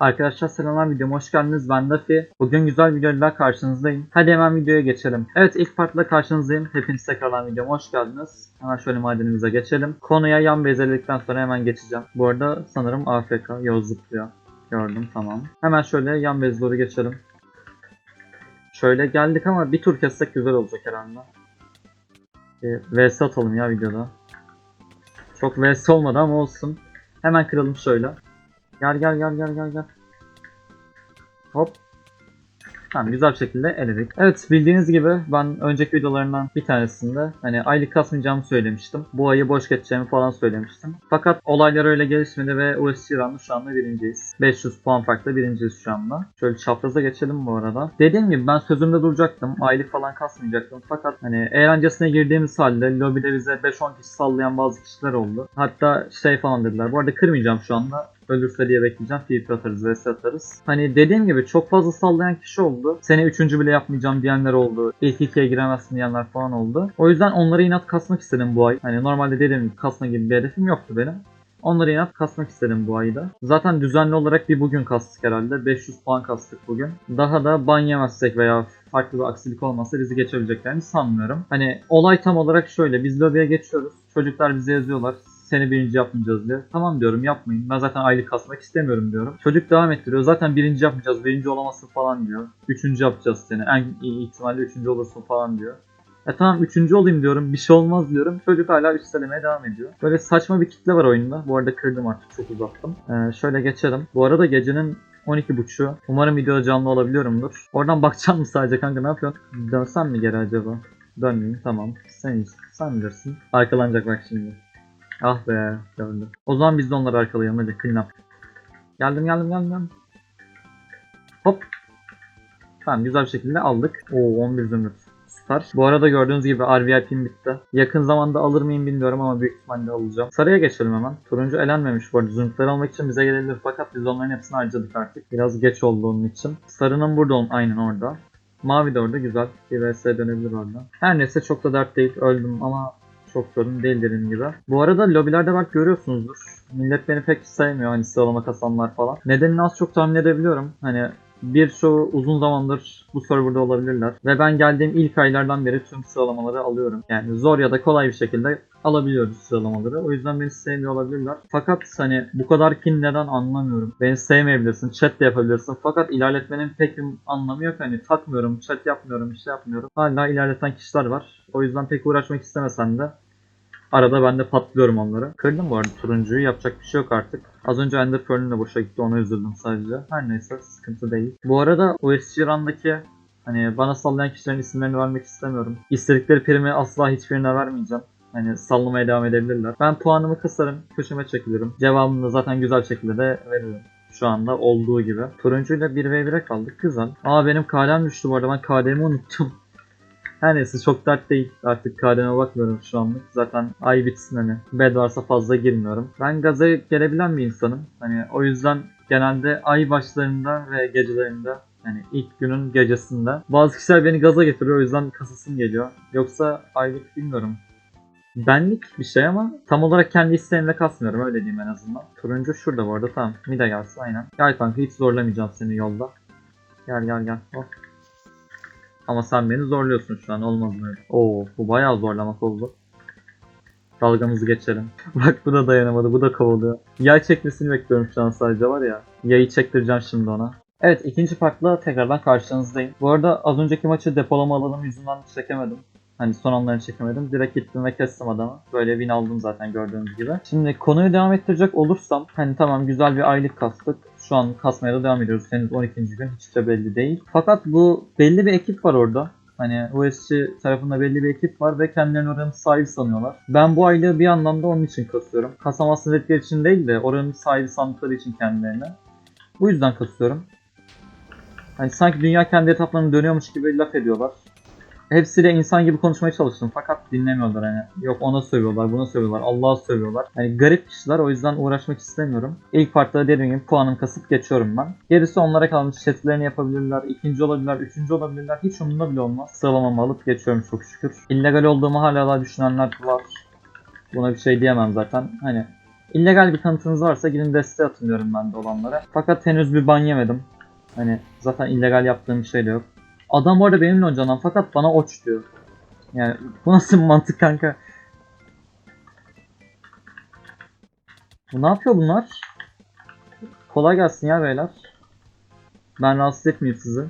Arkadaşlar selamlar videoma hoş geldiniz. Ben Dafi. Bugün güzel videoyla karşınızdayım. Hadi hemen videoya geçelim. Evet ilk partla karşınızdayım. Hepiniz tekrardan videoma hoş geldiniz. Hemen şöyle madenimize geçelim. Konuya yan bezeledikten sonra hemen geçeceğim. Bu arada sanırım AFK. Yoz zıplıyor. Gördüm tamam. Hemen şöyle yan bez doğru geçelim. Şöyle geldik ama bir tur kessek güzel olacak herhalde. E, VS atalım ya videoda. Çok VS olmadı ama olsun. Hemen kıralım şöyle. Gel gel gel gel gel gel. Hop. Tamam güzel bir şekilde eledik. Evet bildiğiniz gibi ben önceki videolarından bir tanesinde hani aylık kasmayacağımı söylemiştim. Bu ayı boş geçeceğimi falan söylemiştim. Fakat olaylar öyle gelişmedi ve USC Run'da şu anda birinciyiz. 500 puan farkla birinciyiz şu anda. Şöyle çapraza geçelim bu arada. Dediğim gibi ben sözümde duracaktım. Aylık falan kasmayacaktım. Fakat hani eğlencesine girdiğimiz halde lobide bize 5-10 kişi sallayan bazı kişiler oldu. Hatta şey falan dediler. Bu arada kırmayacağım şu anda. Ölürse diye bekleyeceğim. PvP atarız, vs atarız. Hani dediğim gibi çok fazla sallayan kişi oldu. Sene üçüncü bile yapmayacağım diyenler oldu. İlk ikiye giremezsin diyenler falan oldu. O yüzden onları inat kasmak istedim bu ay. Hani normalde dediğim gibi kasma gibi bir hedefim yoktu benim. Onları inat kasmak istedim bu ayda. Zaten düzenli olarak bir bugün kastık herhalde. 500 puan kastık bugün. Daha da ban yemezsek veya farklı bir aksilik olmazsa bizi geçebileceklerini sanmıyorum. Hani olay tam olarak şöyle. Biz lobiye geçiyoruz. Çocuklar bize yazıyorlar seni birinci yapmayacağız diye. Tamam diyorum yapmayın. Ben zaten aylık kasmak istemiyorum diyorum. Çocuk devam ettiriyor. Zaten birinci yapmayacağız. Birinci olamazsın falan diyor. Üçüncü yapacağız seni. En iyi ihtimalle üçüncü olursun falan diyor. E tamam üçüncü olayım diyorum. Bir şey olmaz diyorum. Çocuk hala üstelemeye devam ediyor. Böyle saçma bir kitle var oyunda. Bu arada kırdım artık. Çok uzattım. Ee, şöyle geçelim. Bu arada gecenin 12.30'u. Umarım videoda canlı olabiliyorumdur. Oradan bakacağım mı sadece kanka ne yapıyorsun? Dönsem mi geri acaba? Dönmeyeyim tamam. Sen, sen bilirsin. Arkalanacak bak şimdi. Ah be gördüm. O zaman biz de onları arkalayalım hadi clean up. Geldim geldim geldim geldim. Hop. Tamam güzel bir şekilde aldık. Oo 11 zümrüt. Süper. Bu arada gördüğünüz gibi RVIP'm bitti. Yakın zamanda alır mıyım bilmiyorum ama büyük ihtimalle alacağım. Sarıya geçelim hemen. Turuncu elenmemiş bu arada. Zümrütleri almak için bize gelebilir fakat biz onların hepsini harcadık artık. Biraz geç oldu onun için. Sarının burada ol aynen orada. Mavi de orada güzel. Bir vs dönebilir orada. Her neyse çok da dert değil. Öldüm ama çok sorun değil dediğim gibi. Bu arada lobilerde bak görüyorsunuzdur. Millet beni pek sevmiyor hani sıralama kasanlar falan. Nedenini az çok tahmin edebiliyorum. Hani birçoğu uzun zamandır bu serverda olabilirler. Ve ben geldiğim ilk aylardan beri tüm sıralamaları alıyorum. Yani zor ya da kolay bir şekilde alabiliyoruz sıralamaları. O yüzden beni sevmiyor olabilirler. Fakat hani bu kadar kin neden anlamıyorum. Beni sevmeyebilirsin, chat de yapabilirsin. Fakat ilerletmenin pek bir anlamı yok. Hani takmıyorum, chat yapmıyorum, bir şey yapmıyorum. Hala ilerleten kişiler var. O yüzden pek uğraşmak istemesem de Arada ben de patlıyorum onları. Kırdım bu arada turuncuyu. Yapacak bir şey yok artık. Az önce Ender Pearl'ün de boşa gitti. Ona üzüldüm sadece. Her neyse sıkıntı değil. Bu arada USG Run'daki hani bana sallayan kişilerin isimlerini vermek istemiyorum. İstedikleri primi asla hiçbirine vermeyeceğim. Hani sallamaya devam edebilirler. Ben puanımı kısarım, köşeme çekilirim. Cevabını zaten güzel şekilde de veririm. Şu anda olduğu gibi. Turuncuyla 1v1'e kaldık. Güzel. Aa benim KD'm düştü bu arada. Ben KD'mi unuttum. Her neyse çok dert değil. Artık KD'me bakmıyorum şu anlık. Zaten ay bitsin hani. Bed varsa fazla girmiyorum. Ben gaza gelebilen bir insanım. Hani o yüzden genelde ay başlarında ve gecelerinde yani ilk günün gecesinde. Bazı kişiler beni gaza getiriyor o yüzden kasasım geliyor. Yoksa aylık bilmiyorum. Benlik bir şey ama tam olarak kendi isteğimle kasmıyorum öyle diyeyim en azından. Turuncu şurada bu arada tamam. Mide gelsin aynen. Gel kanka hiç zorlamayacağım seni yolda. Gel gel gel. Hop. Ama sen beni zorluyorsun şu an olmaz böyle. Oo bu bayağı zorlamak oldu. Dalgamızı geçelim. Bak bu da dayanamadı bu da kovalıyor. Yay çekmesini bekliyorum şu an sadece var ya. Yayı çektireceğim şimdi ona. Evet ikinci partla tekrardan karşınızdayım. Bu arada az önceki maçı depolama alanım yüzünden çekemedim. Hani son anlarını çekemedim. Direkt gittim ve kestim adamı. Böyle win aldım zaten gördüğünüz gibi. Şimdi konuyu devam ettirecek olursam hani tamam güzel bir aylık kastık. Şu an kasmaya da devam ediyoruz. Henüz 12. gün hiç de belli değil. Fakat bu belli bir ekip var orada. Hani USC tarafında belli bir ekip var ve kendilerini oranın sahibi sanıyorlar. Ben bu aylığı bir anlamda onun için kasıyorum. Kasamazsın dedikleri için değil de oranın sahibi sandıkları için kendilerini. Bu yüzden kasıyorum. Hani sanki dünya kendi etaplarını dönüyormuş gibi laf ediyorlar. Hepsiyle insan gibi konuşmaya çalıştım fakat dinlemiyorlar hani. Yok ona sövüyorlar, buna sövüyorlar, Allah'a sövüyorlar. Hani garip kişiler o yüzden uğraşmak istemiyorum. İlk partta dediğim gibi puanım kasıp geçiyorum ben. Gerisi onlara kalmış. Chatlerini yapabilirler, ikinci olabilirler, üçüncü olabilirler. Hiç umurumda bile olmaz. Sıralamamı alıp geçiyorum çok şükür. İllegal olduğumu hala daha düşünenler var. Buna bir şey diyemem zaten. Hani illegal bir kanıtınız varsa gidin desteğe atın diyorum ben de olanlara. Fakat henüz bir ban yemedim. Hani zaten illegal yaptığım bir şey de yok. Adam orada benimle oynayan fakat bana oç diyor. Yani bu nasıl mantık kanka? Bu ne yapıyor bunlar? Kolay gelsin ya beyler. Ben rahatsız etmeyeyim sizi.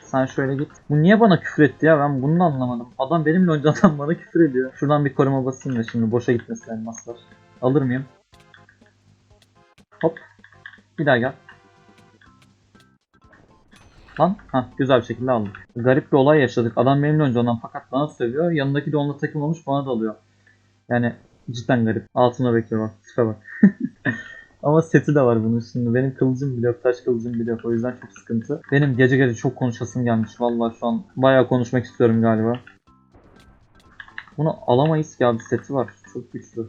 Sen şöyle git. Bu niye bana küfür etti ya? Ben bunu da anlamadım. Adam benimle adam bana küfür ediyor. Şuradan bir koruma basayım da şimdi boşa gitmesin elmaslar. Alır mıyım? Hop. Bir daha gel. Lan. Hah güzel bir şekilde aldık. Garip bir olay yaşadık. Adam benimle önce ondan fakat bana sövüyor. Yanındaki de onunla takım olmuş bana da alıyor. Yani cidden garip. Altına bekliyor bak. Tipe bak. Ama seti de var bunun şimdi. Benim kılıcım bile yok, taş kılıcım bile yok. O yüzden çok sıkıntı. Benim gece gece çok konuşasım gelmiş. Vallahi şu an bayağı konuşmak istiyorum galiba. Bunu alamayız ki abi seti var. Çok güçlü.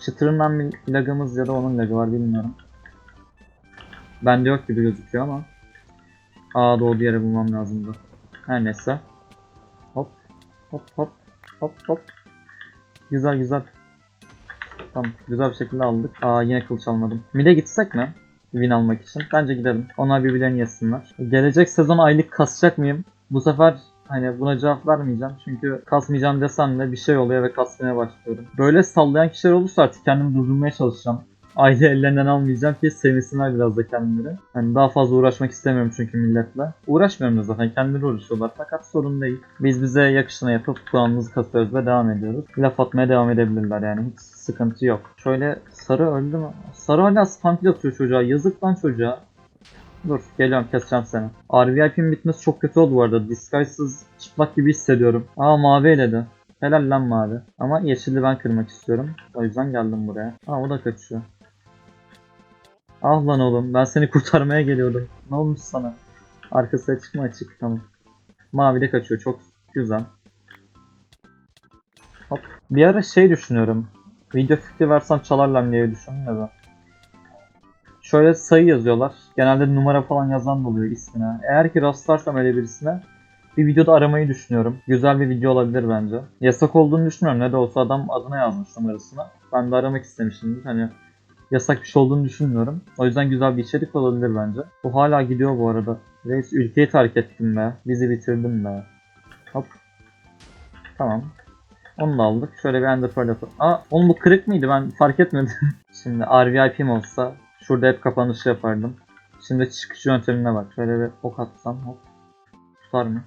Çıtırından bir lagımız ya da onun lagı var bilmiyorum. Bende yok gibi gözüküyor ama. Aa doğduğu yere bulmam lazımdı. Her neyse. Hop. Hop hop. Hop hop. Güzel güzel. Tamam güzel bir şekilde aldık. Aa yine kılıç almadım. Mid'e gitsek mi? Win almak için. Bence gidelim. Onlar birbirlerini yesinler. Gelecek sezon aylık kasacak mıyım? Bu sefer hani buna cevap vermeyeceğim. Çünkü kasmayacağım desem de bir şey oluyor ve kasmaya başlıyorum. Böyle sallayan kişiler olursa artık kendimi durdurmaya çalışacağım. Aile ellerinden almayacağım ki sevsinler biraz da kendileri. Hani daha fazla uğraşmak istemiyorum çünkü milletle. Uğraşmıyorum da zaten kendileri uğraşıyorlar fakat sorun değil. Biz bize yakışını yapıp puanımızı kasıyoruz ve devam ediyoruz. Laf atmaya devam edebilirler yani hiç sıkıntı yok. Şöyle sarı öldü mü? Sarı hala spam kill atıyor çocuğa. Yazık lan çocuğa. Dur geliyorum keseceğim seni. RVIP'in bitmesi çok kötü oldu bu arada. Disguise'sız çıplak gibi hissediyorum. Aa mavi eledi. Helal lan mavi. Ama yeşilli ben kırmak istiyorum. O yüzden geldim buraya. Aa o da kaçıyor. Ah lan oğlum ben seni kurtarmaya geliyordum. Ne olmuş sana? Arkası açık mı açık tamam. Mavi de kaçıyor çok güzel. Hop. Bir ara şey düşünüyorum. Video fikri versem çalarlar diye düşündüm de ben. Şöyle sayı yazıyorlar. Genelde numara falan yazan da oluyor ismine. Eğer ki rastlarsam öyle birisine bir videoda aramayı düşünüyorum. Güzel bir video olabilir bence. Yasak olduğunu düşünmüyorum. Ne de olsa adam adına yazmış numarasına. Ben de aramak istemişimdir. Hani yasak bir şey olduğunu düşünmüyorum. O yüzden güzel bir içerik olabilir bence. Bu hala gidiyor bu arada. Reis ülkeyi terk ettim be. Bizi bitirdim be. Hop. Tamam. Onu da aldık. Şöyle bir ender pearl yapalım. Aa oğlum bu kırık mıydı? Ben fark etmedim. Şimdi RVIP'm olsa şurada hep kapanışı yapardım. Şimdi çıkış yöntemine bak. Şöyle bir ok atsam hop. Tutar mı?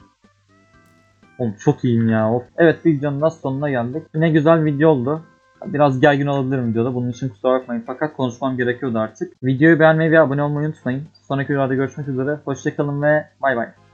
Oğlum çok iyiyim ya. Of. Evet videonun da sonuna geldik. Yine güzel video oldu. Biraz gergin olabilirim videoda. Bunun için kusura bakmayın. Fakat konuşmam gerekiyordu artık. Videoyu beğenmeyi ve abone olmayı unutmayın. Sonraki videoda görüşmek üzere. Hoşçakalın ve bay bay.